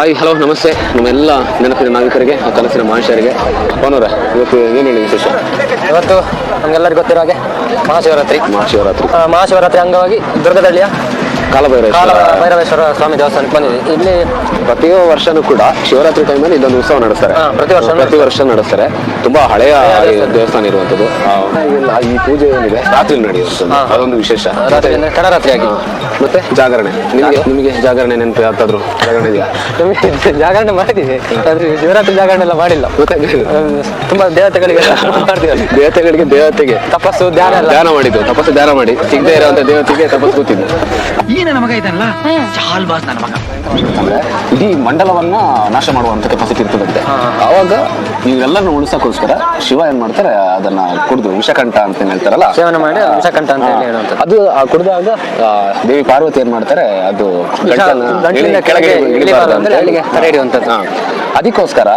Hi hello ನಮಸ್ತೆ. ನಮ್ಮೆಲ್ಲ ನೆನಪಿನ ನಾಗರಿಕರಿಗೆ ಆ ಕನಸಿನ ಮನುಷ್ಯರಿಗೆ. ಪವನವ್ರ ಇವತ್ತು ಏನು ಹೇಳಿ ವಿಶೇಷ? ಇವತ್ತು ನಮ್ಗೆಲ್ಲರಿಗೂ ಗೊತ್ತಿರೋ ಹಾಗೆ ಮಹಾಶಿವರಾತ್ರಿ. ಮಹಾಶಿವರಾತ್ರಿ. ಮಹಾಶಿವರಾತ್ರಿ ಅಂಗವಾಗಿ ದುರ್ಗದಳ್ಳಿಯ ಕಾಲ ಭೈರವೇಶ್ವರ ಸ್ವಾಮಿ ದೇವಸ್ಥಾನಕ್ಕೆ ಬಂದಿದೆ ಇಲ್ಲಿ ಪ್ರತಿ ವರ್ಷನೂ ಕೂಡ ಶಿವರಾತ್ರಿ ಟೈಮಲ್ಲಿ ಇಲ್ಲೊಂದು ಉತ್ಸವ ನಡೆಸ್ತಾರೆ. ಹಾ, ಪ್ರತಿ ವರ್ಷ ಪ್ರತಿ ವರ್ಷ ನಡೆಸ್ತಾರೆ. ತುಂಬಾ ಹಳೆಯ ಈ ದೇವಸ್ಥಾನ. ಇರುವಂತದ್ದು ಇಲ್ಲ ಈ ಪೂಜೆ ಏನಿದೆ? ರಾತ್ರಿ ನಡೆಯುತ್ತೆ ಹಾ. ಅದೊಂದು ವಿಶೇಷ. ರಾತ್ರಿ ಅಂದ್ರೆ ತಡರಾತ್ರಿ ಆಗಿ ಮತ್ತೆ? ಜಾಗರಣೆ. ನಿಮಗೆ? ನಿಮಗೆ ಜಾಗರಣೆ ನೆನಪು ಯಾವ್ದಾದ್ರು? ಜಾಗರಣೆ ಇದೆಯಾ? ನಮಗೆ ಜಾಗರಣೆ ಮಾಡಿದ್ದೀವಿ ಆದ್ರೆ ಶಿವರಾತ್ರಿ ಜಾಗರಣೆ ಎಲ್ಲ ಮಾಡಿಲ್ಲ. ಮತ್ತೆ? ತುಂಬಾ ದೇವತೆಗಳಿಗೆ ಮಾಡ್ತೀವಿ ದೇವತೆಗಳಿಗೆ ದೇವತೆಗೆ. ತಪಸ್ಸು ಧ್ಯಾನ ಎಲ್ಲ. ಧ್ಯಾನ ಮಾಡಿದ್ದು. ತಪಸ್ಸು ಧ್ಯಾನ ಮಾಡಿ. ಸಿಗದೆ ಇರುವಂತ ದೇವತೆಗೆ ತಪಸ್ಸು ಕೂತಿದ್ದು ಈ ನನ್ನ ಮಗ ಇದನ್ನಲ್ಲ ಚಾಲ್ ಬಾಸ್ ನನ್ನ ಮಗ ಅಂದ್ರೆ ಇಡೀ ಮಂಡಲವನ್ನ ನಾಶ ಮಾಡುವಂತ ಕೆಪಾಸಿಟಿ ಇರ್ತದಂತೆ ಅವಾಗ ಇವೆಲ್ಲನೂ ಉಳಿಸಕ್ಕೋಸ್ಕರ ಶಿವ ಏನ್ ಮಾಡ್ತಾರೆ ಅದನ್ನ ಕುಡಿದು ವಿಷಕಂಠ ಅಂತ ಏನ್ ಹೇಳ್ತಾರಲ್ಲ ಸೇವನೆ ಮಾಡಿ ವಿಷಕಂಠ ಅಂತ ಹೇಳಿ ಹೇಳುವಂಥದ್ದು ಅದು ಆ ಕುಡಿದಾಗ ಆ, ದೇವಿ ಪಾರ್ವತಿ ಏನ್ ಮಾಡ್ತಾರೆ ಅದು ಕೆಳಗೆ ಇಳಿಬಾರ್ದು ಇಳಿಬಾರ್ದು ಅಂತ ಹೇಳಿ. ತಡೆ ಹಿಡಿಯುವಂಥದ್ದು. ಹಾ. ಅದಕ್ಕೋಸ್ಕರ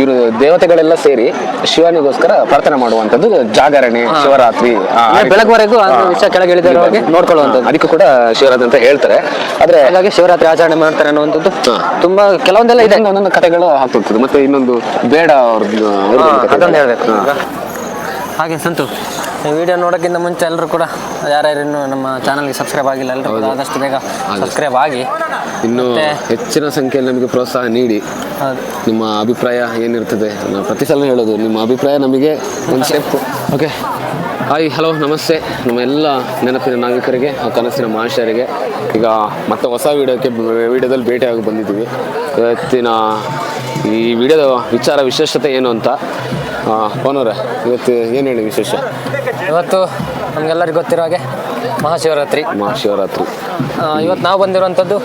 ಇವರು ದೇವತೆಗಳೆಲ್ಲ ಸೇರಿ ಶಿವನಿಗೋಸ್ಕರ ಪ್ರಾರ್ಥನೆ ಮಾಡುವಂತದ್ದು ಜಾಗರಣೆ ಶಿವರಾತ್ರಿ ಬೆಳಗ್ವರೆಗೂ ಕೆಳಗೆ ನೋಡ್ಕೊಳ್ಳುವಂಥದ್ದು. ಅದಕ್ಕೂ ಕೂಡ ಶಿವರಾತ್ರಿ ಅಂತ ಹೇಳ್ತಾರೆ. ಆದ್ರೆ ಹಾಗಾಗಿ ಶಿವರಾತ್ರಿ ಆಚರಣೆ ಮಾಡ್ತಾರೆ ಅನ್ನುವಂಥದ್ದು ತುಂಬಾ ಕೆಲವೊಂದೆಲ್ಲ ಇದೆ. ಒಂದೊಂದು ಕಥೆಗಳು ಆಗ್ತಿರ್ತದೆ ಮತ್ತೆ ಇನ್ನೊಂದು ಬೇಡ ಅವ್ರದ್ದು ಅದೊಂದು ಹೇಳ್ಬೇಕು ಹಾಗೆ ಸಂತು ವಿಡಿಯೋ ನೋಡೋಕ್ಕಿಂತ ಮುಂಚೆ ಎಲ್ಲರೂ ಕೂಡ ಯಾರ್ಯಾರು ಇನ್ನು ನಮ್ಮ ಚಾನಲ್ಗೆ ಸಬ್ಸ್ಕ್ರೈಬ್ ಆಗಿಲ್ಲ ಎಲ್ಲರೂ ಆದಷ್ಟು ಬೇಗ ಸಬ್ಸ್ಕ್ರೈಬ್ ಆಗಿ. ಇನ್ನು ಹೆಚ್ಚಿನ ಸಂಖ್ಯೆಯಲ್ಲಿ ನಮಗೆ ಪ್ರೋತ್ಸಾಹ ನೀಡಿ. ನಿಮ್ಮ ಅಭಿಪ್ರಾಯ ಏನಿರ್ತದೆ? ನಾವು ಪ್ರತಿ ಸಲ ಹೇಳೋದು ನಿಮ್ಮ ಅಭಿಪ್ರಾಯ ನಮಗೆ ಒಂದು ಸ್ಟೆಪ್ ಓಕೆ ಹಾಯ್ ಹಲೋ ನಮಸ್ತೆ. ನಮ್ಮ ಎಲ್ಲ ನೆನಪಿನ ನಾಗರಿಕರಿಗೆ ಆ ಕನಸಿನ ಮಹಾಶಯರಿಗೆ ಈಗ ಮತ್ತೆ ಹೊಸ ವಿಡಿಯೋಕ್ಕೆ ವಿಡಿಯೋದಲ್ಲಿ ಭೇಟಿಯಾಗಿ ಬಂದಿದ್ದೀವಿ. ಇವತ್ತಿನ ಈ ವಿಡಿಯೋದ ವಿಚಾರ ವಿಶೇಷತೆ ಏನು ಅಂತ ಪವನವ್ರೆ ಇವತ್ತು ಏನು ಹೇಳಿ ವಿಶೇಷ? ಇವತ್ತು ನಮಗೆಲ್ಲರಿಗೂ ಗೊತ್ತಿರೋ ಹಾಗೆ ಮಹಾಶಿವರಾತ್ರಿ. ಮಹಾಶಿವರಾತ್ರಿ. ಇವತ್ತು ನಾವು ಬಂದಿರುವಂಥದ್ದು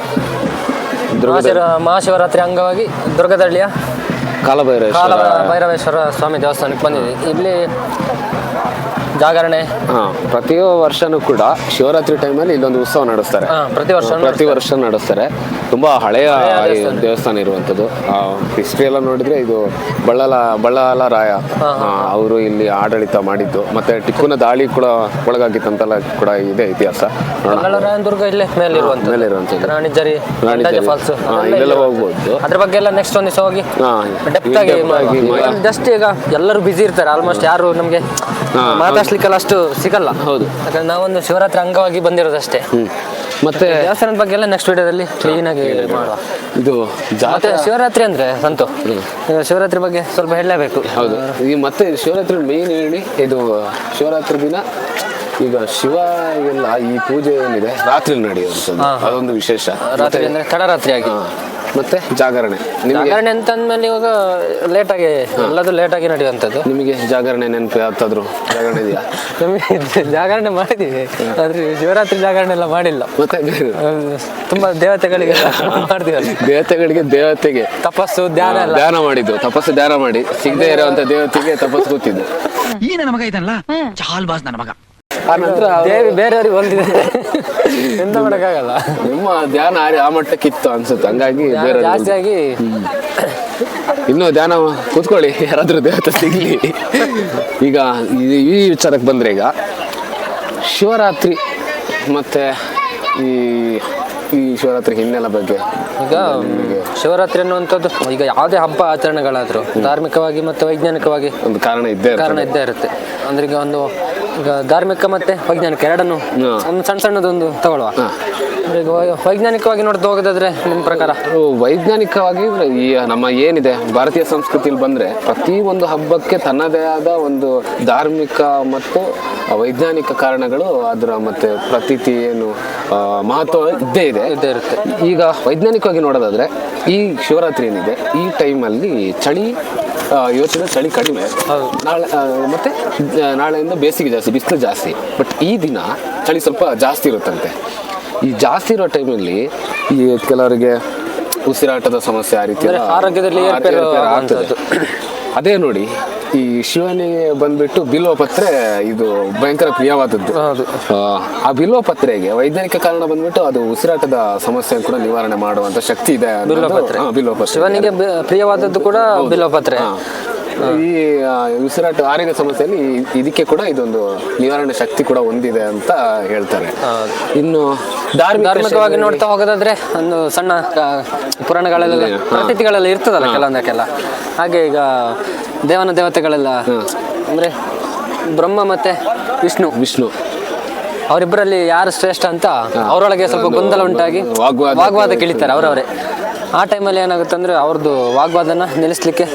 ಮಹಾಶಿವ ಮಹಾಶಿವರಾತ್ರಿ ಅಂಗವಾಗಿ ದುರ್ಗದಳ್ಳಿಯ ಕಾಲ ಕಾಲಭೈರವೇಶ್ವರ ಭೈರವೇಶ್ವರ ಸ್ವಾಮಿ ದೇವಸ್ಥಾನಕ್ಕೆ ಬಂದಿದ್ದೀವಿ ಇಲ್ಲಿ ಜಾಗರಣೆ. ಹಾ ಪ್ರತಿ ವರ್ಷನೂ ಕೂಡ ಶಿವರಾತ್ರಿ ಟೈಮಲ್ಲಿ ಇಲ್ಲೊಂದು ಉತ್ಸವ ನಡೆಸ್ತಾರೆ. ಹಾ, ಪ್ರತಿ ವರ್ಷ ಪ್ರತಿ ವರ್ಷ ನಡೆಸ್ತಾರೆ. ತುಂಬಾ ಹಳೆಯ ಈ ದೇವಸ್ಥಾನ. ಇರುವಂತದ್ದು ಹಿಸ್ಟ್ರಿ ಎಲ್ಲ ನೋಡಿದ್ರೆ ಇದು ಬಳ್ಳಾಲ ಬಳ್ಳಾಲ ರಾಯ. ಅವರು ಇಲ್ಲಿ ಆಡಳಿತ ಮಾಡಿದ್ದು. ಮತ್ತೆ ಟಿಕ್ಕುನ ದಾಳಿ ಕೂಡ ಒಳಗಾಗಿತ್ತಂತೆಲ್ಲ ಕೂಡ ಇದೆ ಇತಿಹಾಸ. ನೋಡೋಣ. ಮಂಗಳರಾಯನ ದುರ್ಗ ಇಲ್ಲೇ ಮೇಲೆ ಇರುವಂಥದ್ದು. ರಾಣಿಜರಿ ರಾಣಿ ಜರಿ. ಫಾಲ್ಸ್. ಹಾ, ಇಲ್ಲೆಲ್ಲ ಹೋಗ್ಬೋದು. ಅದ್ರ ಬಗ್ಗೆ ಎಲ್ಲ ನೆಕ್ಸ್ಟ್ ಒಂದ್ ದಿವಸ ಹೋಗಿ ಹಾ, ಡೆಪ್ತ್ ಆಗಿ in-depth ಆಗಿ ಮಾ- ಜಸ್ಟ್ ಈಗ ಎಲ್ಲರೂ ಬಿಸಿ ಇರ್ತಾರೆ. ಆಲ್ಮೋಸ್ಟ್ ಯಾರು ನಮ್ಗೆ ಹಾ, ಮಾತಾಡ್ಸ್ಲಿಕ್ಕೆಲ್ಲ ಅಷ್ಟು ಸಿಗಲ್ಲ. ಹೌದು. ಯಾಕಂದ್ರೆ ನಾವೊಂದು ಶಿವರಾತ್ರಿ ಅಂಗವಾಗಿ ಬಂದಿರೋದಷ್ಟೇ. ಮತ್ತೆ ದೇವಸ್ಥಾನದ ಬಗ್ಗೆ ಎಲ್ಲ ನೆಕ್ಸ್ಟ್ ವಿಡಿಯೋದಲ್ಲಿ ಕ್ಲೀನ್ ಆಗಿ ಮಾಡುವ. ಇದು ಮತ್ತೆ ಜಾತ್ರೆ ಶಿವರಾತ್ರಿ ಅಂದ್ರೆ ಸಂತು. ಶಿವರಾತ್ರಿ ಬಗ್ಗೆ ಸ್ವಲ್ಪ ಹೇಳಲೇಬೇಕು. ಹೌದು. ಈ ಮತ್ತೆ ಶಿವರಾತ್ರಿ ಮೇನ್ ಹೇಳಿ ಇದು ಶಿವರಾತ್ರಿ ದಿನ. ಈಗ ಶಿವ ಎಲ್ಲ ಈ ಪೂಜೆ ಏನಿದೆ ರಾತ್ರಿ ನಡೆಯೋದು. ಅದೊಂದು ವಿಶೇಷ. ರಾತ್ರಿ ಅಂದ್ರೆ ತಡರಾತ್ರಿ ಆಗಿ. ಮತ್ತೆ ಜಾಗರಣೆ. ನಿಮಗೆ ಜಾಗರಣೆ ಅಂತ ಅಂದ್ಮೇಲೆ ಇವಾಗ ಲೇಟ್ ಆಗಿ ಎಲ್ಲದು ಲೇಟ್ ಆಗಿ ನಡೆಯುವಂಥದ್ದು. ನಿಮಗೆ ಜಾಗರಣೆ ನೆನಪು ಯಾವತ್ತಾದ್ರು ಜಾಗರಣೆ ಇದೆಯಾ? ನಮಗೆ ಜಾಗರಣೆ ಮಾಡಿದೀವಿ ಆದ್ರೆ ಶಿವರಾತ್ರಿ ಜಾಗರಣೆ ಎಲ್ಲ ಮಾಡಿಲ್ಲ. ಮತ್ತೆ? ಬೇರೆ ತುಂಬಾ ದೇವತೆಗಳಿಗೆ ಮಾಡ್ತೀವಿ ದೇವತೆಗಳಿಗೆ ದೇವತೆಗೆ. ತಪಸ್ಸು ಧ್ಯಾನ ಎಲ್ಲ. ಧ್ಯಾನ ಮಾಡಿದ್ದು ತಪಸ್ಸು ಧ್ಯಾನ ಮಾಡಿ. ಸಿಗದೆ ಇರುವಂತ ದೇವತೆಗೆ ತಪಸ್ಸು ಕೂತಿದ್ದು ಈ ನನ್ನ ಮಗ ಇದನ್ನಲ್ಲ ಚಾಲ್ ಬಾಸ್ ನನ್ನ ಮಗ. ಆ ನಂತರ ದೇವಿ ಬೇರೆಯವ್ರಿಗೆ ಹೊಂದಿದೆ ಎಂತ ಮಾಡೋಕ್ಕಾಗಲ್ಲ. ನಿಮ್ಮ ಧ್ಯಾನ ಆ- ಆ ಮಟ್ಟಕ್ಕಿತ್ತು ಅನ್ಸುತ್ತೆ. ಹಂಗಾಗಿ ಬೇರೆ ಜಾಸ್ತಿ ಆಗಿ ಇನ್ನು ಧ್ಯಾನ ಕೂತ್ಕೊಳ್ಳಿ. ಯಾರಾದರೂ ದೇವತೆ ಸಿಗ್ಲಿ. ಈಗ ಈ- ಈ ವಿಚಾರಕ್ಕೆ ಬಂದ್ರೆ ಈಗ ಶಿವರಾತ್ರಿ ಮತ್ತೆ ಈ ಈ ಶಿವರಾತ್ರಿ ಹಿನ್ನೆಲೆ ಬಗ್ಗೆ. ಈಗ ಶಿವರಾತ್ರಿ ಅನ್ನುವಂಥದ್ದು ಈಗ ಯಾವುದೇ ಹಬ್ಬ ಆಚರಣೆಗಳಾದರೂ ಧಾರ್ಮಿಕವಾಗಿ ಮತ್ತು ವೈಜ್ಞಾನಿಕವಾಗಿ ಒಂದು ಕಾರಣ ಇದ್ದೇ ಇರ್ತದೆ. ಕಾರಣ ಇದ್ದೇ ಇರುತ್ತೆ. ಅಂದ್ರೆ ಈಗ ಒಂದು ಧಾರ್ಮಿಕ ಮತ್ತೆ ವೈಜ್ಞಾನಿಕ ಎರಡನ್ನು. ಒಂದು ಸಣ್ಣ ಸಣ್ಣದೊಂದು ತಗೊಳ್ಳುವ. ಅಂದ್ರೆ ಈಗ ವೈ- ವೈಜ್ಞಾನಿಕವಾಗಿ ನೋಡ್ತಾ ಹೋಗೋದಾದ್ರೆ ನಿಮ್ಮ ಪ್ರಕಾರ? ವೈಜ್ಞಾನಿಕವಾಗಿ ಈ ನಮ್ಮ ಏನಿದೆ ಭಾರತೀಯ ಸಂಸ್ಕೃತಿಯಲ್ಲಿ ಬಂದ್ರೆ ಪ್ರತಿ ಒಂದು ಹಬ್ಬಕ್ಕೆ ತನ್ನದೇ ಆದ ಒಂದು ಧಾರ್ಮಿಕ ಮತ್ತು ವೈಜ್ಞಾನಿಕ ಕಾರಣಗಳು ಅದರ ಮತ್ತೆ ಪ್ರತೀತಿ ಏನು ಆ, ಮಹತ್ವ ಇದ್ದೇ ಇದೆ. ಇದ್ದೇ ಇರುತ್ತೆ. ಈಗ ವೈಜ್ಞಾನಿಕವಾಗಿ ನೋಡೋದಾದ್ರೆ ಈ ಶಿವರಾತ್ರಿ ಏನಿದೆ ಈ ಟೈಮಲ್ಲಿ ಚಳಿ ಯೋಚನೆ ಚಳಿ ಕಡಿಮೆ. ನಾಳೆ ಮತ್ತೆ ನಾಳೆಯಿಂದ ಬೇಸಿಗೆ ಜಾಸ್ತಿ ಬಿಸಿಲು ಜಾಸ್ತಿ. ಬಟ್ ಈ ದಿನ ಚಳಿ ಸ್ವಲ್ಪ ಜಾಸ್ತಿ ಇರುತ್ತಂತೆ. ಈ ಜಾಸ್ತಿ ಇರೋ ಟೈಮಲ್ಲಿ ಈ ಕೆಲವರಿಗೆ ಉಸಿರಾಟದ ಸಮಸ್ಯೆ ಆ ರೀತಿ ಆರೋಗ್ಯದಲ್ಲಿ ಆಗ್ತದೆ. ಅದೇ ನೋಡಿ ಈ ಶಿವನಿಗೆ ಬಂದ್ಬಿಟ್ಟು ಬಿಲ್ವ ಪತ್ರೆ ಇದು ಭಯಂಕರ ಪ್ರಿಯವಾದದ್ದು. ಆ, ಬಿಲ್ವಪತ್ರೆಗೆ ಬಿಲ್ವ ಪತ್ರೆಗೆ ವೈಜ್ಞಾನಿಕ ಕಾರಣ ಬಂದ್ಬಿಟ್ಟು ಅದು ಉಸಿರಾಟದ ಸಮಸ್ಯೆ ಕೂಡ ನಿವಾರಣೆ ಮಾಡುವಂತ ಶಕ್ತಿ ಇದೆ ಬಿಲ್ವಪತ್ರೆ. ಶಿವನಿಗೆ ಪ್ರಿಯವಾದದ್ದು ಕೂಡ ಬಿಲ್ವಪತ್ರೆ. ಈ ಉಸಿರಾಟ ಆರೋಗ್ಯ ಸಮಸ್ಯೆಯಲ್ಲಿ ಇದಕ್ಕೆ ಕೂಡ ಇದೊಂದು ನಿವಾರಣೆ ಶಕ್ತಿ ಕೂಡ ಹೊಂದಿದೆ ಅಂತ ಹೇಳ್ತಾರೆ. ಇನ್ನು ಧಾರ್ಮಿಕ ಧಾರ್ಮಿಕವಾಗಿ ನೋಡ್ತಾ ಹೋಗೋದಾದ್ರೆ ಒಂದು ಸಣ್ಣ ಪುರಾಣಗಳಲ್ಲಿ ಪ್ರತಿತಿಗಳೆಲ್ಲ ಇರ್ತದಲ್ಲ ಕೆಲವೊಂದಕ್ಕೆಲ್ಲ. ಹಾಗೆ ಈಗ ದೇವನ ದೇವತೆಗಳೆಲ್ಲ ಅಂದ್ರೆ ಬ್ರಹ್ಮ ಮತ್ತೆ ವಿಷ್ಣು. ವಿಷ್ಣು. ಅವರಿಬ್ಬರಲ್ಲಿ ಯಾರು ಶ್ರೇಷ್ಠ ಅಂತ ಅವರೊಳಗೆ ಸ್ವಲ್ಪ ಗೊಂದಲ ಉಂಟಾಗಿ ವಾಗ್ವಾದ ಕೇಳಿತಾರೆ ಅವರವರೇ. ಆ ಟೈಮಲ್ಲಿ ಏನಾಗುತ್ತೆ ಅಂದ್ರೆ ಅವ್ರದ್ದು ವಾಗ್ವಾದನ ನಿಲ್ಲಿಸಲಿಕ್ಕೆ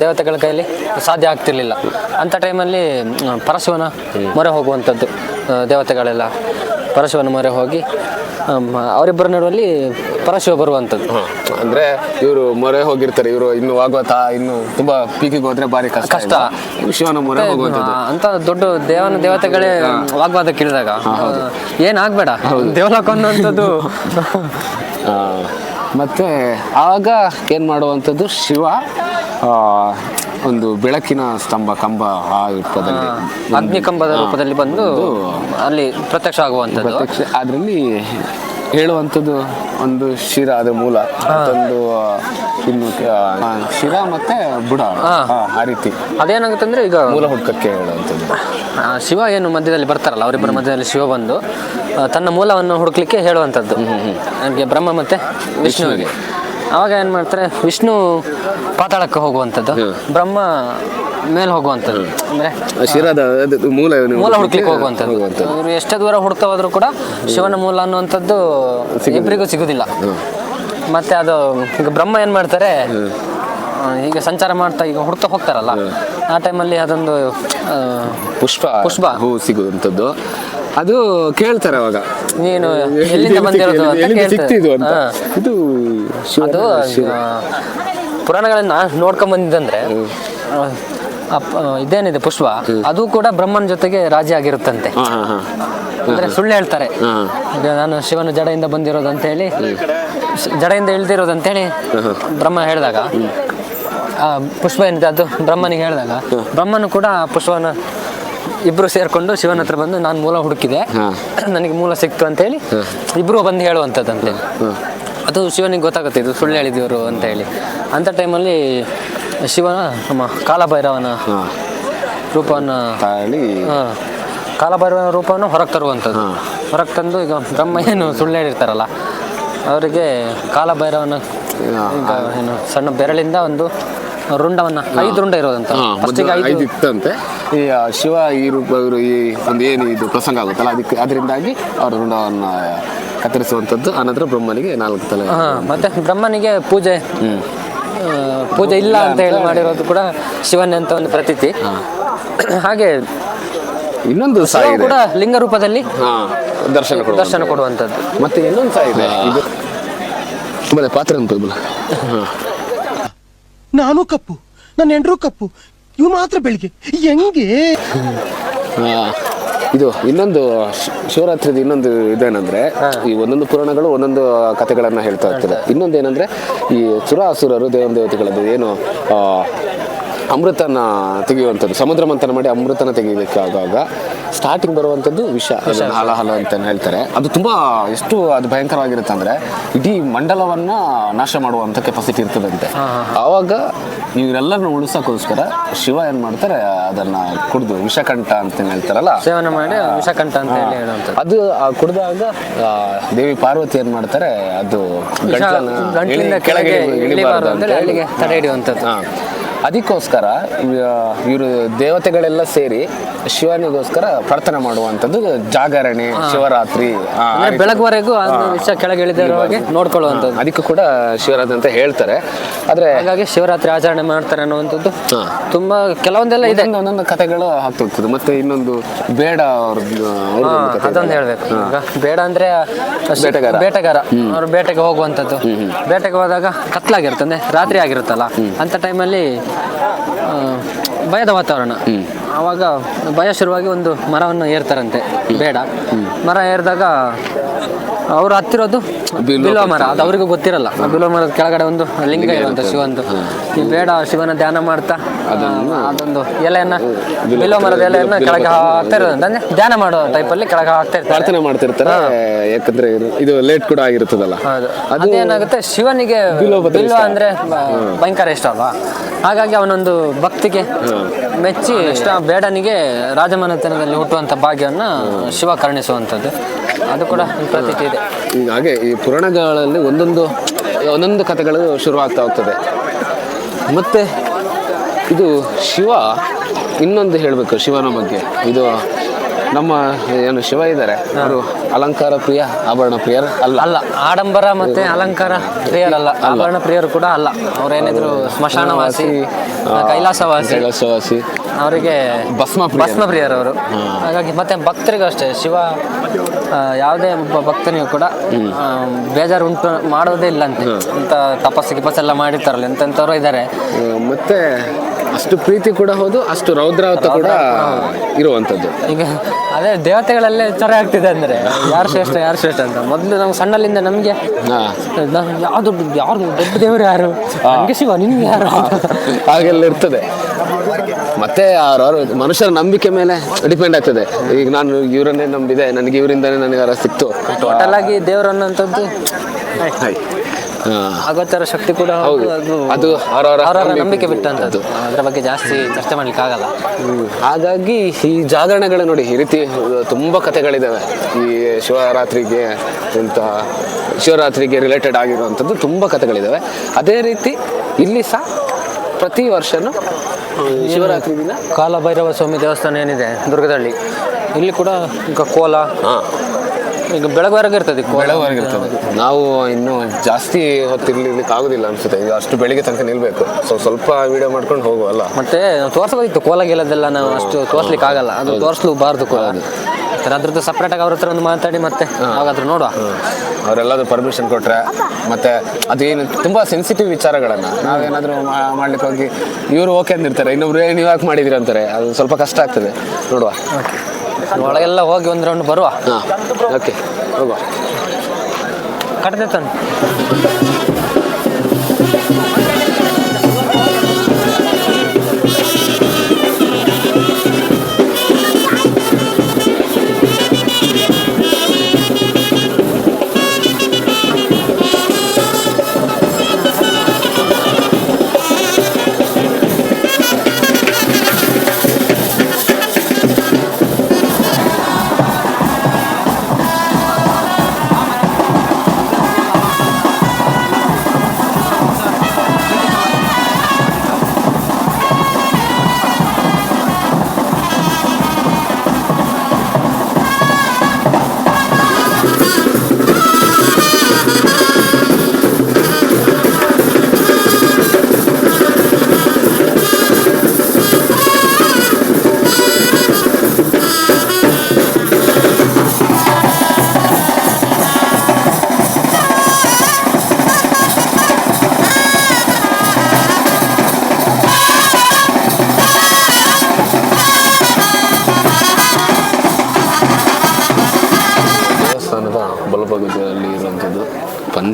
ದೇವತೆಗಳ ಕೈಯಲ್ಲಿ ಸಾಧ್ಯ ಆಗ್ತಿರ್ಲಿಲ್ಲ. ಅಂಥ ಟೈಮಲ್ಲಿ ಪರಶುವನ ಮೊರೆ ಹೋಗುವಂಥದ್ದು ದೇವತೆಗಳೆಲ್ಲ. ಪರಶುವನ ಮೊರೆ ಹೋಗಿ ಅವರಿಬ್ಬರ ನಡುವಲ್ಲಿ ಪರಶಿವ ಬರುವಂಥದ್ದು. ಅಂದ್ರೆ ಇವರು ಮೊರೆ ಹೋಗಿರ್ತಾರೆ ಇವರು ಇನ್ನು ವಾಗ್ವಾತ ಇನ್ನು ತುಂಬಾ ಪೀಕಿಗೆ ಹೋದ್ರೆ ಬಾರಿ ಕಷ್ಟ ಕಷ್ಟ. ಶಿವನ ಮೊರೆ ಹೋಗುವಂಥದ್ದು. ಅಂತ ದೊಡ್ಡ ದೇವನ ದೇವತೆಗಳೇ ವಾಗ್ವಾದ ಕೇಳಿದಾಗ ಏನಾಗ್ಬೇಡ. ದೇವಲೋಕ ಅನ್ನುವಂಥದ್ದು. ಆ, ಮತ್ತೆ ಆಗ ಏನು ಮಾಡುವಂಥದ್ದು ಶಿವ ಆ, ಒಂದು ಬೆಳಕಿನ ಸ್ತಂಭ ಕಂಬ ಆ ರೂಪದಲ್ಲಿ ಅಗ್ನಿಕಂಬದ ರೂಪದಲ್ಲಿ ಬಂದು ಅಲ್ಲಿ ಪ್ರತ್ಯಕ್ಷ ಆಗುವಂಥದ್ದು. ಪ್ರತ್ಯಕ್ಷ ಅದರಲ್ಲಿ ಹೇಳುವಂಥದ್ದು ಒಂದು ಶಿರ ಅದು ಮೂಲ. ಒಂದು ಇನ್ನು ಆ, ಶಿರ ಮತ್ತೆ ಬುಡ. ಆ, ಆ ರೀತಿ. ಅದೇನಾಗುತ್ತೆ ಅಂದ್ರೆ ಈಗ ಮೂಲ ಹುಡ್ಕಕ್ಕೆ ಹೇಳುವಂಥದ್ದು. ಆ, ಶಿವ ಏನು ಮಧ್ಯದಲ್ಲಿ ಬರ್ತಾರಲ್ಲ ಅವರಿಬ್ಬರ ಮಧ್ಯದಲ್ಲಿ ಶಿವ ಬಂದು ಆ, ತನ್ನ ಮೂಲವನ್ನು ಹುಡುಕ್ಲಿಕ್ಕೆ ಹೇಳುವಂಥದ್ದು. ನನಗೆ ಬ್ರಹ್ಮ ಮತ್ತೆ ವಿಷ್ಣುವಿಗೆ. ಅವಾಗ ಏನು ಮಾಡ್ತಾರೆ ವಿಷ್ಣು ಪಾತಾಳಕ್ಕೆ ಹೋಗುವಂಥದ್ದು. ಬ್ರಹ್ಮ ಮೇಲೆ ಹೋಗುವಂಥದ್ದು. ಅಂದ್ರೆ ಶಿರದ ಮೂಲ ಮೂಲ ಹುಡುಕ್ಲಿಕ್ಕೆ ಹೋಗುವಂಥದ್ದು. ಇವರು ಎಷ್ಟೇ ದೂರ ಹುಡುಕ್ತಾ ಹೋದ್ರು ಕೂಡ ಶಿವನ ಮೂಲ ಅನ್ನುವಂಥದ್ದು ಇಬ್ಬರಿಗೂ ಸಿಗುದಿಲ್ಲ. ಮತ್ತೆ ಅದು ಈಗ ಬ್ರಹ್ಮ ಏನ್ ಮಾಡ್ತಾರೆ? ಈಗ ಸಂಚಾರ ಮಾಡ್ತಾ ಈಗ ಹುಡ್ತಾ ಹೋಗ್ತಾರಲ್ಲ. ಆ ಟೈಮಲ್ಲಿ ಅದೊಂದು ಪುಷ್ಪ ಪುಷ್ಪ. ಹೂ ಸಿಗುವಂಥದ್ದು. ಅದು ಕೇಳ್ತಾರೆ ಅವಾಗ. ನೀನು ಎಲ್ಲಿಂದ ಬಂದಿರೋದು ಅಂತ ಇದು ಅದು ಪುರಾಣಗಳನ್ನ ನೋಡ್ಕೊಂಡ್ ಬಂದಿದ್ದಂದ್ರೆ ಇದೇನಿದೆ ಪುಷ್ಪ ಅದು ಕೂಡ ಬ್ರಹ್ಮನ ಜೊತೆಗೆ ರಾಜಿ ಆಗಿರುತ್ತಂತೆ. ಅಂದ್ರೆ ಸುಳ್ಳು ಹೇಳ್ತಾರೆ. ನಾನು ಶಿವನ ಜಡೆಯಿಂದ ಬಂದಿರೋದು ಅಂತ ಹೇಳಿ ಜಡೆಯಿಂದ ಇಳ್ದಿರೋದಂತ ಹೇಳಿ ಬ್ರಹ್ಮ ಹೇಳಿದಾಗ ಪುಷ್ಪ ಏನಿದೆ ಅದು ಬ್ರಹ್ಮನಿಗೆ ಹೇಳಿದಾಗ ಬ್ರಹ್ಮನು ಕೂಡ ಪುಷ್ಪನ ಇಬ್ರು ಸೇರ್ಕೊಂಡು ಶಿವನ ಹತ್ರ ಬಂದು ನಾನು ಮೂಲ ಹುಡುಕಿದೆ ನನಗೆ ಮೂಲ ಸಿಕ್ತು ಅಂತ ಹೇಳಿ ಇಬ್ರು ಬಂದು ಹೇಳುವಂಥದ್ದಂತೆ. ಅದು ಶಿವನಿಗೆ ಗೊತ್ತಾಗುತ್ತೆ ಇದು ಸುಳ್ಳು ಹೇಳಿದಿವರು ಅಂತ ಹೇಳಿ ಅಂಥ ಟೈಮಲ್ಲಿ ಶಿವನ ನಮ್ಮ ಕಾಲಭೈರವನ ರೂಪವನ್ನು ತಾಳಿ. ಕಾಲಭೈರವನ ರೂಪವನ್ನು ಹೊರಗೆ ತರುವಂಥದ್ದು. ಹೊರಗೆ ತಂದು ಈಗ ಬ್ರಹ್ಮ ಏನು ಸುಳ್ಳು ಹೇಳಿರ್ತಾರಲ್ಲ ಅವರಿಗೆ ಕಾಲಭೈರವನ ಏನು ಸಣ್ಣ ಬೆರಳಿಂದ ಒಂದು ರುಂಡವನ್ನ ಐದು ರುಂಡ ಇರೋದಂತ. ಐದು ಇತ್ತಂತೆ. ಈ ಶಿವ ಈ ರೂಪ ಈ ಒಂದು ಏನು ಇದು ಪ್ರಸಂಗ ಆಗುತ್ತಲ್ಲ ಅದಕ್ಕೆ ಅದರಿಂದಾಗಿ ಅವರ ರುಂಡವನ್ನು ಕತ್ತರಿಸುವಂಥದ್ದು ಆನಂತರ ಬ್ರಹ್ಮನಿಗೆ ನಾಲ್ಕು ತಲೆ. ಮತ್ತೆ ಬ್ರಹ್ಮನಿಗೆ ಪೂಜೆ. ಪೂಜೆ ಇಲ್ಲ ಅಂತ ಹೇಳಿ ಮಾಡಿರೋದು ಕೂಡ ಶಿವನೇ ಅಂತ ಒಂದು ಪ್ರತೀತಿ. ಹಾಗೆ ಇನ್ನೊಂದು ಸಾಯಿ ಕೂಡ ಲಿಂಗ ರೂಪದಲ್ಲಿ ಹಾ ದರ್ಶನ ದರ್ಶನ ಕೊಡುವಂತದ್ದು ಮತ್ತೆ ಇನ್ನೊಂದು ಸಾಯಿ ಇದೆ. ಪಾತ್ರ ಅಂತ ನಾನು ಕಪ್ಪು ನನ್ನ ಹೆಂಡ್ರು ಕಪ್ಪು ಇವು ಮಾತ್ರ ಬೆಳಿಗ್ಗೆ. ಹೆಂಗೆ? ಇದು ಇನ್ನೊಂದು ಶಿವರಾತ್ರಿ ಶಿವರಾತ್ರಿದ ಇನ್ನೊಂದು ಇದೇನಂದ್ರೆ ಈ ಒಂದೊಂದು ಪುರಾಣಗಳು ಒಂದೊಂದು ಕಥೆಗಳನ್ನ ಹೇಳ್ತಾ ಇರ್ತದೆ. ಇನ್ನೊಂದು ಏನಂದ್ರೆ ಈ ಸುರ ಅಸುರರು ದೇವನ ದೇವತೆಗಳದ್ದು ಏನು ಅಮೃತನ ತೆಗೆಯುವಂಥದ್ದು. ಸಮುದ್ರ ಮಂಥನ ಮಾಡಿ ಅಮೃತನ ತೆಗೆಯಲಿಕ್ಕೆ ಆಗಾಗ ಸ್ಟಾರ್ಟಿಂಗ್ ಬರುವಂಥದ್ದು ವಿಷ. ಹಾಲ ಹಲಹಲ ಅಂತ ಹೇಳ್ತಾರೆ. ಅದು ತುಂಬ ಎಷ್ಟು ಅದು ಭಯಂಕರವಾಗಿರುತ್ತೆ ಅಂದರೆ ಇಡೀ ಮಂಡಲವನ್ನು ನಾಶ ಮಾಡುವಂಥ ಕೆಪಾಸಿಟಿ ಇರ್ತದಂತೆ. ಆವಾಗ ಇವರೆಲ್ಲರನ್ನ ಉಳಿಸೋಕ್ಕೋಸ್ಕರ ಶಿವ ಏನು ಮಾಡ್ತಾರೆ ಅದನ್ನ ಕುಡಿದು ವಿಷಕಂಠ ಅಂತ ಹೇಳ್ತಾರಲ್ಲ? ಸೇವನೆ ಮಾಡಿ ವಿಷಕಂಠ ಅಂತ ಹೇಳಿ ಹೇಳುವಂಥದ್ದು. ಅದು ಕುಡಿದಾಗ ದೇವಿ ಪಾರ್ವತಿ ಏನು ಮಾಡ್ತಾರೆ ಅದು ಗಂಟಲ ಗಂಟಲಿನ ಕೆಳಗೆ ಇಳಿಬಾರ್ದು ಅಂತ. ಅಲ್ಲಿಗೆ ತಡೆ ಹಿಡಿಯುವಂಥದ್ದು. ಹಾ. ಅದಕ್ಕೋಸ್ಕರ ಇವರು ದೇವತೆಗಳೆಲ್ಲ ಸೇರಿ ಶಿವನಿಗೋಸ್ಕರ ಪ್ರಾರ್ಥನೆ ಮಾಡುವಂಥದ್ದು ಜಾಗರಣೆ ಶಿವರಾತ್ರಿ. ಬೆಳಗ್ವರೆಗೂ ಕೆಳಗೆ ನೋಡ್ಕೊಳ್ಳುವಂಥದ್ದು. ಅದಕ್ಕೂ ಕೂಡ ಶಿವರಾತ್ರಿ ಅಂತ ಹೇಳ್ತಾರೆ. ಆದ್ರೆ ಹಾಗಾಗಿ ಶಿವರಾತ್ರಿ ಆಚರಣೆ ಮಾಡ್ತಾರೆ ಅನ್ನುವಂಥದ್ದು. ತುಂಬಾ ಕೆಲವೊಂದೆಲ್ಲ ಇದೆ. ಒಂದೊಂದು ಕಥೆಗಳು ಹಾಕ್ತಿರ್ತದೆ ಮತ್ತೆ ಇನ್ನೊಂದು ಬೇಡ ಅವ್ರದ್ದು ಅದೊಂದು ಹೇಳ್ಬೇಕು. ಬೇಡ ಅಂದ್ರೆ ಬೇಟೆಗಾರ. ಬೇಟೆಗಾರ. ಅವ್ರು ಬೇಟೆಗೆ ಹೋಗುವಂಥದ್ದು. ಬೇಟೆಗೆ ಹೋದಾಗ ಕತ್ಲಾಗಿರ್ತದೆ ರಾತ್ರಿ ಆಗಿರುತ್ತಲ್ಲ ಅಂತ ಟೈಮಲ್ಲಿ ಭಯದ ವಾತಾವರಣ. ಆವಾಗ ಭಯ ಶುರುವಾಗಿ ಒಂದು ಮರವನ್ನು ಏರ್ತಾರಂತೆ. ಬೇಡ. ಮರ ಏರಿದಾಗ ಅವ್ರು ಹತ್ತಿರೋದು ಬಿಲ್ವ ಮರ. ಅದು ಅವ್ರಿಗೂ ಗೊತ್ತಿರಲ್ಲ. ಬಿಲೋಮರ ಬಿಲ್ವ ಮರದ ಕೆಳಗಡೆ ಒಂದು ಲಿಂಗ ಇರುವಂತ ಶಿವಂದು. ಈ ಬೇಡ ಶಿವನ ಧ್ಯಾನ ಮಾಡ್ತಾ ಅದೊಂದು ಎಲೆಯನ್ನ ಬಿಲ್ವ ಮರದ ಎಲೆಯನ್ನ ಕೆಳಗೆ ಹಾಕ್ತಾ ಇರೋದು. ಅಂದ್ರೆ ಧ್ಯಾನ ಮಾಡೋ ಟೈಪಲ್ಲಿ ಕೆಳಗೆ ಹಾಕ್ತಾ ಇರ್ತಾರೆ. ಪ್ರಾರ್ಥನೆ ಮಾಡ್ತಿರ್ತಾರೆ. ಯಾಕಂದ್ರೆ ಇದು- ಲೇಟ್ ಕೂಡ ಆಗಿರ್ತದಲ್ಲ. ಅದು ಅದೇನಾಗುತ್ತೆ? ಶಿವನಿಗೆ ಬಿಲ್ವ ಅಂದ್ರೆ ಭಯಂಕರ ಇಷ್ಟ ಅಲ್ವಾ? ಹಾಗಾಗಿ ಅವನೊಂದು ಭಕ್ತಿಗೆ ಮೆಚ್ಚಿ ಇಷ್ಟ ಬೇಡನಿಗೆ ರಾಜಮನೆತನದಲ್ಲಿ ಹುಟ್ಟುವಂತ ಭಾಗ್ಯವನ್ನ ಶಿವ ಕರುಣಿಸುವಂಥದ್ದು. ಅದು ಕೂಡ ಒಂದು ಪ್ರತೀತಿ ಇದೆ. ಈಗ ಹಾಗೆ ಈ ಪುರಾಣಗಳಲ್ಲಿ ಒಂದೊಂದು ಒಂದೊಂದು ಕಥೆಗಳು ಶುರುವಾಗ್ತಾ ಹೋಗ್ತದೆ. ಮತ್ತೆ ಇದು ಶಿವ ಇನ್ನೊಂದು ಹೇಳಬೇಕು ಶಿವನ ಬಗ್ಗೆ. ಇದು ನಮ್ಮ ಏನು ಶಿವ ಇದ್ದಾರೆ ಅವರು ಅಲಂಕಾರ ಪ್ರಿಯ ಆಭರಣ ಪ್ರಿಯರು ಅಲ್ಲ. ಅಲ್ಲ ಆಡಂಬರ ಮತ್ತೆ ಅಲಂಕಾರ ಪ್ರಿಯರಲ್ಲ ಆಭರಣ ಪ್ರಿಯರು ಕೂಡ ಅಲ್ಲ. ಅವ್ರೇನಿದ್ರು ಸ್ಮಶಾನವಾಸಿ ಕೈಲಾಸವಾಸಿ. ಕೈಲಾಸವಾಸಿ. ಅವರಿಗೆ ಭಸ್ಮ ಪ್ರಿಯರು. ಭಸ್ಮ ಪ್ರಿಯರವರು ಹಾಗಾಗಿ ಮತ್ತೆ ಭಕ್ತರಿಗೂ ಅಷ್ಟೇ ಶಿವ ಯಾವುದೇ ಒಬ್ಬ ಭಕ್ತನಿಗೂ ಕೂಡ ಬೇಜಾರು ಉಂಟು ಮಾಡೋದೇ ಇಲ್ಲ ಅಂತ ಅಂತ ತಪಸ್ಸು ಕಿಪಸ್ಸೆಲ್ಲ ಮಾಡಿರ್ತಾರಲ್ಲ ಎಂತೆಂಥವ್ರು ಇದ್ದಾರೆ ಮತ್ತೆ ಅಷ್ಟು ಪ್ರೀತಿ ಕೂಡ ಹೌದು ಅಷ್ಟು ರೌದ್ರಾವತ ಕೂಡ ಇರುವಂತದ್ದು ಈಗ ಅದೇ ದೇವತೆಗಳಲ್ಲೇ ಚರ ಆಗ್ತಿದೆ ಅಂದ್ರೆ ಯಾರು ಶ್ರೇಷ್ಠ ಯಾರು ಶ್ರೇಷ್ಠ ಅಂತ. ಮೊದಲು ನಾವು ಸಣ್ಣಲ್ಲಿಂದ ನಮಗೆ ಯಾವ್ದು ಯಾರು ದೊಡ್ಡ ದೇವರು ಯಾರು? ನಮ್ಗೆ ಶಿವ ನಿನ್ಗೆ ಯಾರು? ಹಾಗೆಲ್ಲ ಇರ್ತದೆ. ಮತ್ತೆ ಅವ್ರವ್ರ ಮನುಷ್ಯರ ನಂಬಿಕೆ ಮೇಲೆ ಡಿಪೆಂಡ್ ಆಗ್ತದೆ. ಈಗ ನಾನು ಇವರನ್ನೇ ನಂಬಿದೆ ನನಗೆ ಇವರಿಂದನೇ ನನಗೆ ಅರ ಸಿಕ್ತು. ಟೋಟಲ್ ಆಗಿ ದೇವರನ್ನಂತದ್ದು. ಹಾ. ಅಗತ್ಯರ ಶಕ್ತಿ ಕೂಡ ಹೌದು. ಅದು ಅವರವರ ನಂಬಿಕೆ ಬಿಟ್ಟಂಥದ್ದು ಅದರ ಬಗ್ಗೆ ಜಾಸ್ತಿ ಚರ್ಚೆ ಮಾಡ್ಲಿಕ್ಕೆ ಆಗಲ್ಲ. ಹಾಗಾಗಿ ಈ ಜಾಗರಣೆಗಳ ನೋಡಿ ಈ ರೀತಿ ತುಂಬ ಕಥೆಗಳಿದ್ದಾವೆ ಈ ಶಿವರಾತ್ರಿಗೆ ಅಂತ ಶಿವರಾತ್ರಿಗೆ ರಿಲೇಟೆಡ್ ಆಗಿರುವಂಥದ್ದು ತುಂಬ ಕಥೆಗಳಿದ್ದಾವೆ ಅದೇ ರೀತಿ ಇಲ್ಲಿ ಸಹ ಪ್ರತಿ ವರ್ಷನೂ ಶಿವರಾತ್ರಿ ದಿನ ಕಾಲಭೈರವ ಸ್ವಾಮಿ ದೇವಸ್ಥಾನ ಏನಿದೆ ದುರ್ಗದಳ್ಳಿ ಇಲ್ಲಿ ಕೂಡ ಈಗ ಕೋಲ ಹಾಂ. ಈಗ ಬೆಳಗ್ವರೆಗೆ ಇರ್ತದೆ ಕೋಲ. ಬೆಳವರೆಗಿರ್ತದೆ ನಾವು ಇನ್ನು ಜಾಸ್ತಿ ಹೊತ್ತಿರ್ಲಿಕ್ಕೆ ಆಗುದಿಲ್ಲ ಅನ್ಸುತ್ತೆ. ಈಗ ಅಷ್ಟು ಬೆಳಿಗ್ಗೆ ತನಕ ನಿಲ್ಬೇಕು. ಸೊ ಸ್ವಲ್ಪ ವಿಡಿಯೋ ಮಾಡ್ಕೊಂಡು ಹೋಗುವಲ್ಲ. ಮತ್ತೆ ನಾವು ತೋರ್ಸೋದಿತ್ತು ಕೋಲ ಗೆಲ್ಲದೆಲ್ಲ ನಾವು ಅಷ್ಟು ತೋರ್ಸ್ಲಿಕ್ಕೆ ಆಗಲ್ಲ ಅದು ತೋರಿಸ್ಲೂಬಾರ್ದು ಕೋಲ ಸರ್ ಅದ್ರದ್ದು ಸಪ್ರೇಟ್ ಆಗಿ ಅವ್ರ ಹತ್ರ ಒಂದು ಮಾತಾಡಿ ಮತ್ತೆ ಯಾವಾಗಾದ್ರೂ ನೋಡುವ. ಅವರೆಲ್ಲರೂ ಪರ್ಮಿಷನ್ ಕೊಟ್ರೆ ಮತ್ತೆ ಅದೇನು ತುಂಬಾ ಸೆನ್ಸಿಟಿವ್ ವಿಚಾರಗಳನ್ನ ನಾವೇನಾದರೂ ಮಾಡ್ಲಿಕ್ಕೆ ಹೋಗಿ ಇವರು ಓಕೆ ಅಂದಿರ್ತಾರೆ ಇನ್ನೊಬ್ರು ಏನು ಯಾಕೆ ಮಾಡಿದಿರಿ ಅಂತಾರೆ ಅದು ಸ್ವಲ್ಪ ಕಷ್ಟ ಆಗ್ತದೆ ನೋಡುವ. ಒಳಗೆಲ್ಲ ಹೋಗಿ ಒಂದು ರೌಂಡ್ ಬರುವ? ಹಾಂ. ಓಕೆ ಹೋಗುವ. ಕಟ್ಟದೆ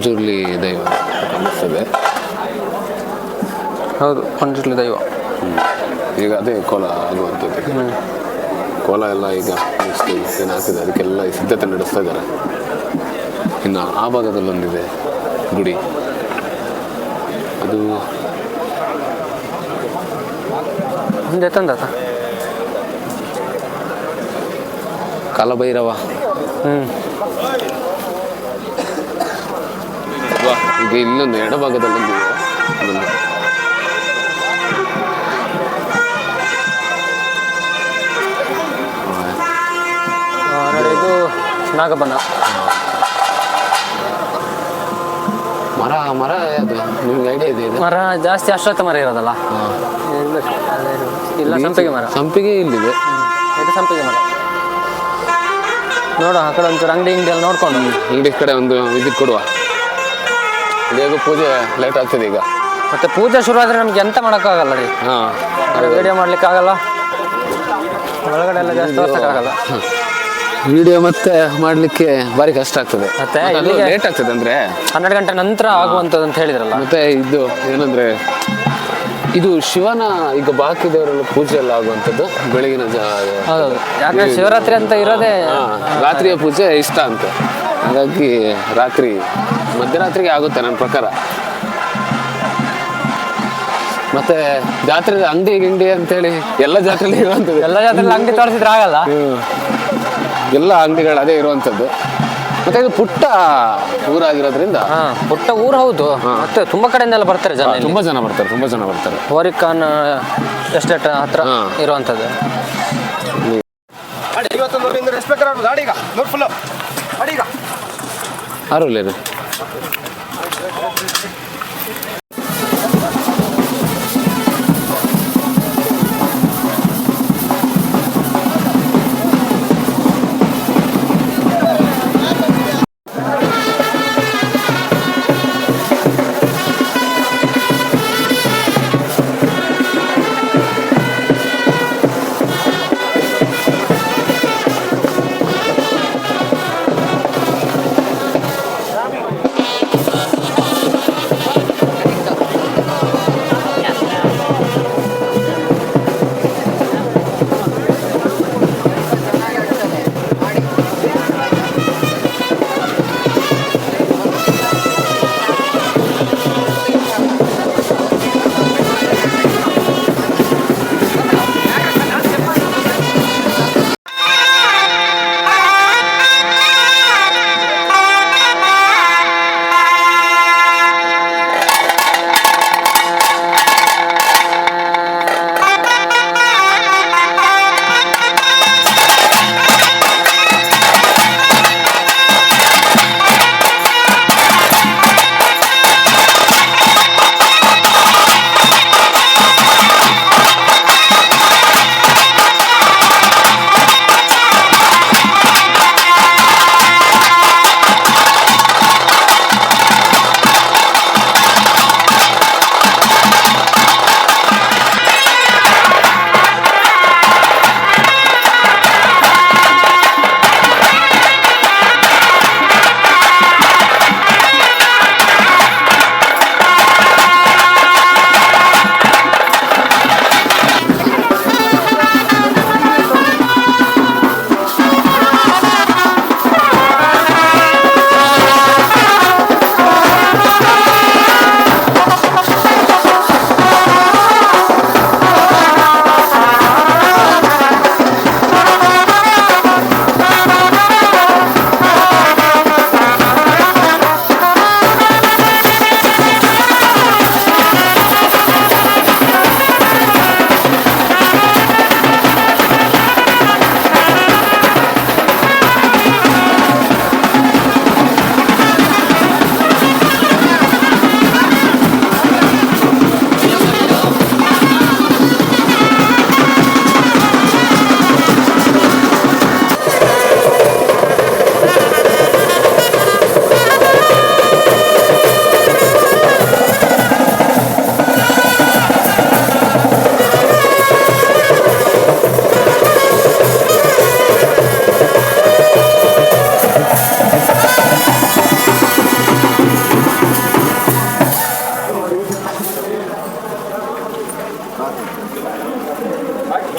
ಪಂಜುರ್ಲಿ ದೈವ ಅನ್ನಿಸ್ತದೆ ಹೌದು ಪಂಜುರ್ಲಿ ದೈವ. ಈಗ ಅದೇ ಕೋಲ ಆಗುವಂಥದ್ದು ಕೋಲ ಎಲ್ಲ ಈಗ ಏನಾಗ್ತಿದೆ ಏನು ಆಗ್ತಿದೆ? ಅದಕ್ಕೆಲ್ಲ ಸಿದ್ಧತೆ ನಡೆಸ್ತಾ ಇದ್ದಾರೆ. ಇನ್ನು ಆ ಭಾಗದಲ್ಲೊಂದಿದೆ ಗುಡಿ. ಅದು ಹಿಂದೆ ತಂದಾತ? ಕಾಲಭೈರವ. ಹ್ಞೂ ವಾ, ಈಗ ಇಲ್ಲೊಂದು ಎಡಭಾಗದಲ್ಲೊಂದು ಇದು ನಾಗಬನ. ಮರ ಮರ ಅದು ನಿಮ್ಗೆ ಐಡಿಯಾ ಇದೆ ಇದು? ಮರ ಜಾಸ್ತಿ ಅಶ್ವತ್ಥ ಮರ ಇರೋದಲ್ಲ? ಇರ್ಬೇಕು. ಅದೇ ಇರ್ಬೇಕು. ಇಲ್ಲ ಸಂಪಿಗೆ ಮರ. ಸಂಪಿಗೆ ಇಲ್ಲಿದೆ. ಇದು ಸಂಪಿಗೆ ಮರ. ನೋಡುವ ಆ ಕಡೆ ಒಂಚೂರು ಅಂಗಡಿ ಅಂಗಡಿಯಲ್ಲಿ ನೋಡ್ಕೊಂಡು. ಅಂಗಡಿ ಕಡೆ ಒಂದು ವಿಸಿಟ್ ಕೊಡುವ. ಬೇಗ ಪೂಜೆ ಲೇಟ್ ಆಗ್ತದೆ ಈಗ. ಮತ್ತೆ ಪೂಜೆ ಶುರು ಆದ್ರೆ ನಮ್ಗೆ ಎಂತ ಮಾಡೋಕ್ಕಾಗಲ್ಲ ರೀ? ಹಾಂ ವಿಡಿಯೋ ಮಾಡ್ಲಿಕ್ಕೆ ಆಗಲ್ಲ ಒಳಗಡೆ ಎಲ್ಲ ಜಾಸ್ತಿ ತೋರ್ಸಕ್ಕಾಗಲ್ಲ. ವಿಡಿಯೋ ಮತ್ತೆ ಮಾಡ್ಲಿಕ್ಕೆ ಭಾರಿ ಕಷ್ಟ ಆಗ್ತದೆ. ಮತ್ತೆ ಇಲ್ಲಿಗೆ- ಲೇಟ್ ಆಗ್ತದೆ ಅಂದ್ರೆ? ಹನ್ನೆರಡು ಗಂಟೆ ನಂತರ ಆಗುವಂಥದ್ದು ಅಂತ ಹೇಳಿದ್ರಲ್ಲ. ಮತ್ತೆ ಇದು ಏನಂದ್ರೆ ಇದು ಶಿವನ ಈಗ ಬಾಕಿ ದೇವರೆಲ್ಲ ಪೂಜೆ ಎಲ್ಲ ಆಗುವಂಥದ್ದು ಬೆಳಗಿನ ಜಾ ಯಾಕಂದ್ರೆ ಶಿವರಾತ್ರಿ ಅಂತ ಇರೋದೇ ಹಾ, ರಾತ್ರಿಯ ಪೂಜೆ ಇಷ್ಟ ಅಂತ. ಹಾಗಾಗಿ ರಾತ್ರಿ ಮಧ್ಯರಾತ್ರಿಗೆ ಆಗುತ್ತೆ ನನ್ನ ಪ್ರಕಾರ. ಮತ್ತೆ ಜಾತ್ರೆ ಅಂಗಡಿ ಗಿಂಡಿ ಅಂತೇಳಿ ಎಲ್ಲ ಜಾತ್ರೆಲಿ ಇರುವಂಥದ್ದು. ಎಲ್ಲ ಜಾತ್ರೆಲಿ ಅಂಗಡಿ ತೋರಿಸಿದ್ರೆ ಆಗಲ್ಲ. ಎಲ್ಲ ಅಂಗಡಿಗಳು ಅದೇ ಇರುವಂಥದ್ದು. ಮತ್ತೆ ಇದು ಪುಟ್ಟ ಊರಾಗಿರೋದ್ರಿಂದ ಹಾ ಪುಟ್ಟ ಊರು ಹೌದು. ಮತ್ತೆ ತುಂಬಾ ಕಡೆಯಿಂದೆಲ್ಲ ಬರ್ತಾರೆ ಜನ. ತುಂಬಾ ಜನ ಬರ್ತಾರೆ ತುಂಬಾ ಜನ ಬರ್ತಾರೆ. ಹೋರಿಕಾನ್ ಎಸ್ಟೇಟ್ ಹತ್ರ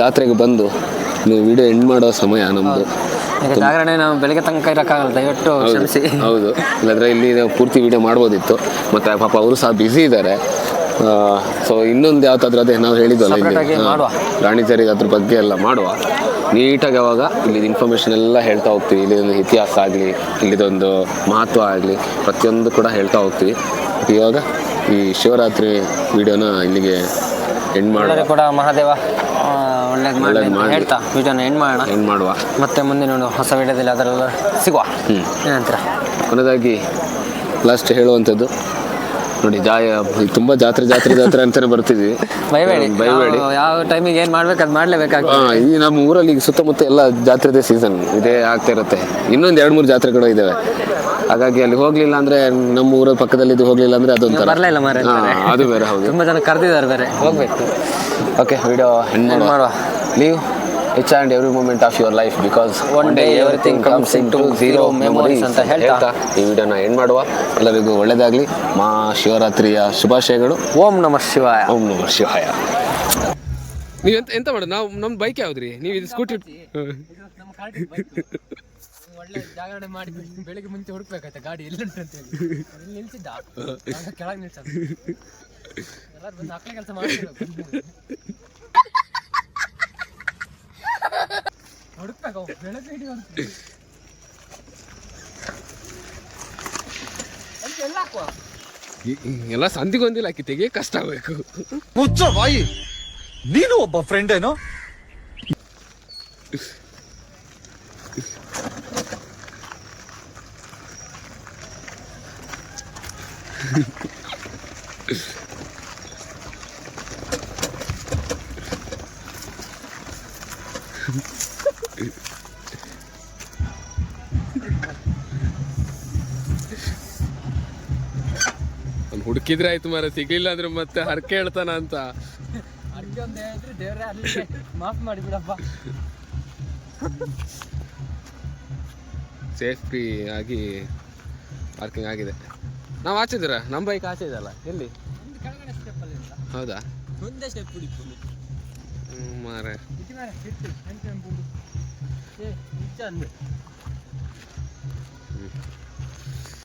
ಜಾತ್ರೆಗೆ ಬಂದು ನೀವು ವಿಡಿಯೋ ಎಂಡ್ ಮಾಡೋ ಸಮಯ ನಮ್ದು. ಈಗ ಜಾಗರಣೆ ನಾವು ಬೆಳಗ್ಗೆ ತನಕ ಇರೋಕ್ಕಾಗಲ್ಲ ದಯವಿಟ್ಟು ಹೌದು ಕ್ಷಮಿಸಿ. ಹೌದು. ಇಲ್ಲಾಂದ್ರೆ ಇಲ್ಲಿ ನಾವು ಪೂರ್ತಿ ವಿಡಿಯೋ ಮಾಡ್ಬೋದಿತ್ತು. ಮತ್ತೆ ಪಾಪ ಅವರು ಸಹ ಬ್ಯುಸಿ ಇದ್ದಾರೆ. ಸೊ ಇನ್ನೊಂದು ಯಾವ್ದಾದ್ರೂ ಅದೇ ನಾವು ಹೇಳಿದ್ವಲ್ಲ ಇಲ್ಲಿ. ಹಾ, ಮಾಡುವ. ರಾಣಿ ಅದ್ರ ಬಗ್ಗೆ ಎಲ್ಲ ಮಾಡುವ. ನೀಟಾಗಿ ಅವಾಗ ಇಲ್ಲಿ ಇನ್ಫಾರ್ಮೇಷನ್ ಎಲ್ಲ ಹೇಳ್ತಾ ಹೋಗ್ತೀವಿ. ಇಲ್ಲಿದೊಂದು ಇತಿಹಾಸ ಆಗಲಿ ಇಲ್ಲಿದೊಂದು ಮಹತ್ವ ಆಗಲಿ ಪ್ರತಿಯೊಂದು ಕೂಡ ಹೇಳ್ತಾ ಹೋಗ್ತೀವಿ. ಮತ್ತು ಇವಾಗ ಈ ಶಿವರಾತ್ರಿ ವಿಡಿಯೋನ ಇಲ್ಲಿಗೆ ಎಂಡ್ ಮಾಡೋಣ ಕೂಡ ಮಹಾದೇವ. ಒಳ್ಳೇದು ಮಾಡಿ ಒಳ್ಳೇದ್ ಮಾಡ್ಲಿ. ಹೇಳ್ತಾ. ವಿಡಿಯೋನ ಎಂಡ್ ಮಾಡೋಣ. ಎಂಡ್ ಮಾಡುವ. ಮತ್ತೆ ಮುಂದೆ ಒಂದು ಹೊಸ ವಿಡಿಯೋದಲ್ಲಿ ಅದರೆಲ್ಲ ಸಿಗುವ. ಹ್ಮ್. ಏನಂತೀರ? ಕೊನೆಯದಾಗಿ ಲಾಸ್ಟ್ ಹೇಳುವಂಥದ್ದು. ನೋಡಿ ಜಾಯ ತುಂಬಾ ಜಾತ್ರೆ ಜಾತ್ರೆ ಜಾತ್ರೆ ಅಂತಾನೆ ಬರ್ತಿದ್ವಿ. ಬೈಬೇಡಿ ಬೈಬೇಡಿ ಯಾವ- ಯಾವ ಟೈಮಿಗೆ ಏನು ಮಾಡ್ಬೇಕು ಅದು ಮಾಡ್ಲೇಬೇಕಾಗ ಹಾ, ಈ ನಮ್ಮ ಊರಲ್ಲಿ ಈಗ ಸುತ್ತಮುತ್ತ ಎಲ್ಲ ಜಾತ್ರೆದೇ ಸೀಸನ್ ಇದೇ ಆಗ್ತಾ ಇರುತ್ತೆ. ಇನ್ನೊಂದು ಎರಡು ಮೂರು ಜಾತ್ರೆಗಳು ಇದಾವೆ. ಹಾಗಾಗಿ ಅಲ್ಲಿ ಹೋಗ್ಲಿಲ್ಲ ಅಂದ್ರೆ ನಮ್ಮ ಊರ ಪಕ್ಕದಲ್ಲಿ ಇದು ಹೋಗ್ಲಿಲ್ಲ ಅಂದ್ರೆ ಅದೊಂದು ಬರಲೇ ಇಲ್ಲ ಮಾರ್ರೆ ಹಾ, ಅಂತಾರೆ. ಅದು ಬೇರೆ ಹೌದು. ತುಂಬಾ ಜನ ಕರೆದಿದ್ದಾರೆ ಬೇರೆ. ಹೋಗ್ಬೇಕು. ಓಕೆ ವಿಡಿಯೋ ಎಂಡ್ ಮಾಡುವ. Leave each and every moment of your life because one day everything comes into zero memories ಅಂತ ಹೇಳ್ತಾ. ಈ ವಿಡಿಯೋನ ಎಂಡ್ ಮಾಡುವ. ಎಲ್ಲರಿಗೂ ಒಳ್ಳೇದಾಗಲಿ. ಮಾ ಶಿವರಾತ್ರಿಯ ಶುಭಾಶಯಗಳು. ಓಂ ನಮಃ ಶಿವಾಯ. ಓಂ ನಮಃ ಶಿವಾಯ. ನೀವು ಎಂತ ಎಂತ ಮಾಡೋದು ನಾವು ನಮ್ಮ ಬೈಕ್ ಯಾವ್ದ್ರಿ? ನೀವು ಇದು ಸ್ಕೂಟಿ ಒಳ್ಳೆ ಜಾಗರಣೆ ಮಾಡಿ ಬೆಳಿಗ್ಗೆ ಮುಂಚೆ ಹುಡುಕ್ಬೇಕಾಯ್ತಾ ಗಾಡಿ? ಎಲ್ಲುಂಟು ಅಂತ ಹೇಳಿ. ನಿಲ್ಸಿದ್ದ. ಕೆಳಗೆ ಅಕ್ಕಲೆ ಎಲ್ಲ ಸಂದಿಗೊಂದಿಲ್ಲ ಹಾಕಿ ತೆಗೆ ಕಷ್ಟ ಆಗ್ಬೇಕು. ಮುಚ್ಚ ಬಾಯಿ. ನೀನು ಒಬ್ಬ ಫ್ರೆಂಡ್ ಏನೋ ಅವ್ನು ಹುಡುಕಿದ್ರೆ ಆಯ್ತು ಮಾರ ಸಿಗ್ಲಿಲ್ಲ ಅಂದ್ರೆ ಮತ್ತೆ ಹರಕೆ ಹೇಳ್ತಾನ ಅಂತ. ಮಾಫ್ ಮಾಡಿಬಿಡಪ್ಪ. ಸೇಫ್ಟಿ ಆಗಿ ಪಾರ್ಕಿಂಗ್ ಆಗಿದೆ. ನಾವು ಆಚಿದ್ರ ನಮ್ಮ ಬೈಕ್ ಆಚೆ ಇದೆಯಲ್ಲ ಎಲ್ಲಿ? ಹೌದಾ? ಒಂದೇ ಸ್ಟೆಪ್ ಹುಡುಕಿ ಹ್ಮ್, ಮಾರೆ ಇಟ್ಟು